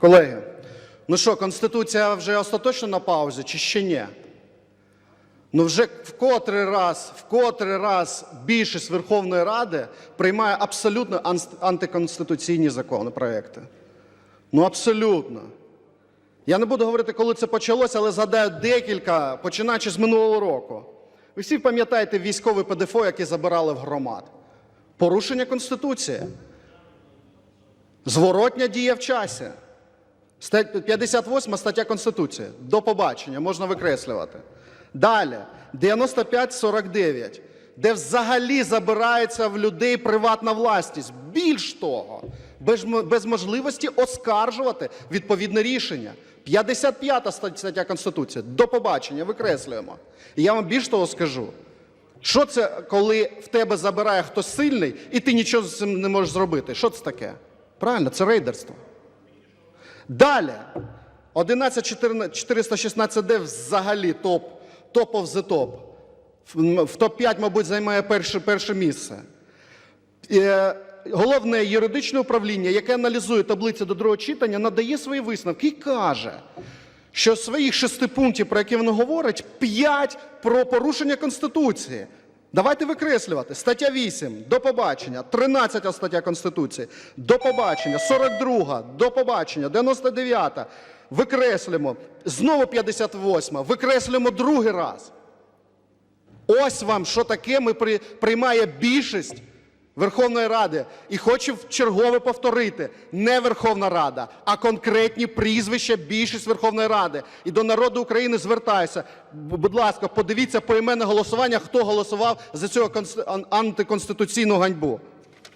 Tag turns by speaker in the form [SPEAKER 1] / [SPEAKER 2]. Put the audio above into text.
[SPEAKER 1] Колеги, ну що, Конституція вже остаточно на паузі чи ще ні? Ну вже в котрий раз, в котрий раз більшість Верховної Ради приймає абсолютно антиконституційні законопроекти. Ну абсолютно. Я не буду говорити, коли це почалося, але згадаю декілька, починаючи з минулого року. Ви всі пам'ятаєте військовий ПДФО, який забирали в громад. Порушення Конституції. Зворотня дія в часі. Стать- 58 стаття Конституції. До побачення, можна викреслювати. Далі, 95-49, де взагалі забирається в людей приватна власність. Більш того, без, без можливості оскаржувати відповідне рішення. 55 стат- стаття Конституції. До побачення, викреслюємо. І я вам більш того скажу. Що це, коли в тебе забирає хтось сильний, і ти нічого з цим не можеш зробити? Що це таке? Правильно, це рейдерство. Далі. 11416D взагалі топ, топ of the топ. В, в топ-5, мабуть, займає перше, перше місце. Е, Головне юридичне управління, яке аналізує таблиці до другого читання, надає свої висновки і каже, що своїх шести пунктів, про які воно говорить, п'ять про порушення Конституції. Давайте викреслювати. Стаття 8 до побачення, 13 стаття Конституції. До побачення, 42 до побачення, 99 викреслюємо, знову 58 викреслюємо другий раз. Ось вам, що таке ми приймає більшість Верховної Ради. І хочу чергове повторити: не Верховна Рада, а конкретні прізвища більшість Верховної Ради. І до народу України звертаюся. Будь ласка, подивіться поіменне голосування, хто голосував за конс- антиконституційну ганьбу.